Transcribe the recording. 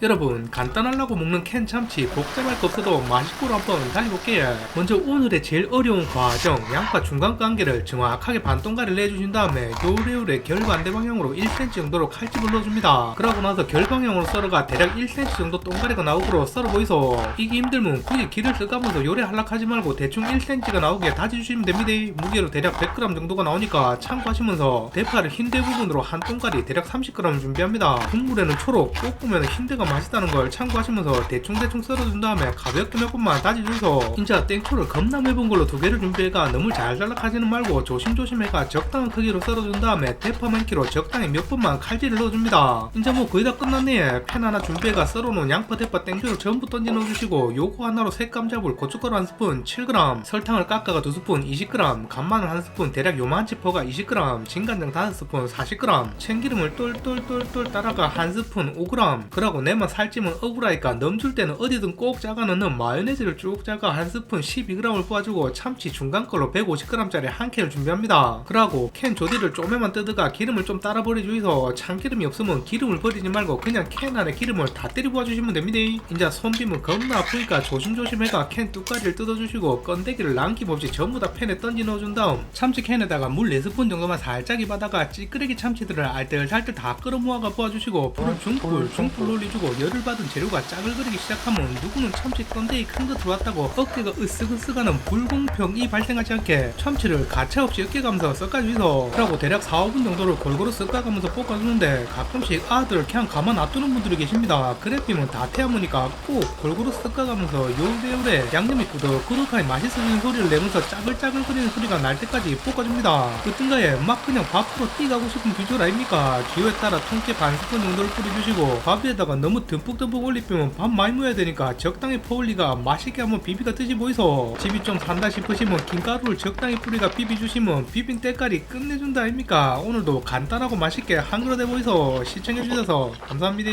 여러분 간단하려고 먹는 캔 참치 복잡할 거 없어도 맛있고로 한번 달려볼게요. 먼저 오늘의 제일 어려운 과정 양파 중간 관계를 정확하게 반동가를 내주신 다음에 요래요래 결반대 방향으로 1cm 정도로 칼집을 넣어줍니다. 그러고 나서 결방향으로 썰어가 대략 1cm 정도 동가리가 나오도록 썰어 보이소. 이게 힘들면 굳이 기를 써가면서 요래 할락하지 말고 대충 1cm가 나오게 다져주시면 됩니다. 무게로 대략 100g 정도가 나오니까 참고하시면서 대파를 흰대 부분으로 한 동가리 대략 30g 준비합니다. 국물에는 초록 볶으면 흰대가 맛있다는 걸 참고하시면서 대충대충 썰어준 다음에 가볍게 몇 번만 다져주소 진짜 땡초를 겁나 매운 걸로 두 개를 준비해가 너무 잘 잘락하지는 말고 조심조심 해가 적당한 크기로 썰어준 다음에 대파 많기로 적당히 몇 번만 칼질을 넣어줍니다. 이제 뭐 거의 다 끝났네. 팬 하나 준비해가 썰어놓은 양파 대파 땡초를 전부 던져 넣어주시고 요거 하나로 색감 잡을 고춧가루 한 스푼 7g 설탕을 깎아가 두 스푼 20g 간마늘 한 스푼 대략 요만치 퍼가 20g 진간장 5스푼 40g 참기름을 똘똘똘똘 따라가 한 스푼 5g 그러고 내만 살찌면 억울하니까 넘줄 때는 어디든 꼭 짜가 넣는 마요네즈를 쭉 짜가 한 스푼 12g을 부어주고 참치 중간 걸로 150g짜리 한 캔을 준비합니다. 그러고 캔 조디를 쪼매만 뜯어가 기름을 좀 따라 버려주이소 참기름이 없으면 기름을 버리지 말고 그냥 캔 안에 기름을 다 때려 부어주시면 됩니다. 이제 손빔은 겁나 아프니까 조심조심 해가 캔 뚜까리를 뜯어주시고 건데기를 남김없이 전부 다 팬에 던져 넣어준 다음 참치 캔에다가 물 4스푼 정도만 살짝 입하다가 찌끄레기 참치들을 알뜰살뜰 다 끌어 모아가 부어주시고 불을 중불 중불 올려주고 열을 받은 재료가 짜글거리기 시작하면 누구는 참치 건데기 큰거 들어왔다고 어깨가 으쓱으쓱하는 불공평이 발생하지 않게 참치를 가차없이 으깨가면서 섞어주이소 그러고 대략 4, 5분 정도를 골고루 섞어가면서 볶아주는데 가끔씩 아들 그냥 가만 놔두는 분들이 계십니다. 그래피면 다 태아무니까 꼭 골고루 섞어가면서 요래요래 양념이 꾸덕꾸덕하니 맛있어지는 소리를 내면서 짜글짜글거리는 소리가 날 때까지 볶아줍니다. 그땐가에 막 그냥 밥으로 뛰가고 싶은 비주얼 아닙니까? 기호에 따라 통깨 반 스푼 정도를 뿌려주시고 밥 위에다가 너무 듬뿍듬뿍 올리면 밥 많이 모여야 되니까 적당히 퍼올리가 맛있게 한번 비비가 드시 보이소. 집이 좀 산다 싶으시면 김가루를 적당히 뿌리가 비비주시면 비빈 때깔이 끝내준다 아닙니까? 오늘도 간단하고 맛있게 한 그릇 해보이소. 시청해주셔서 감사합니다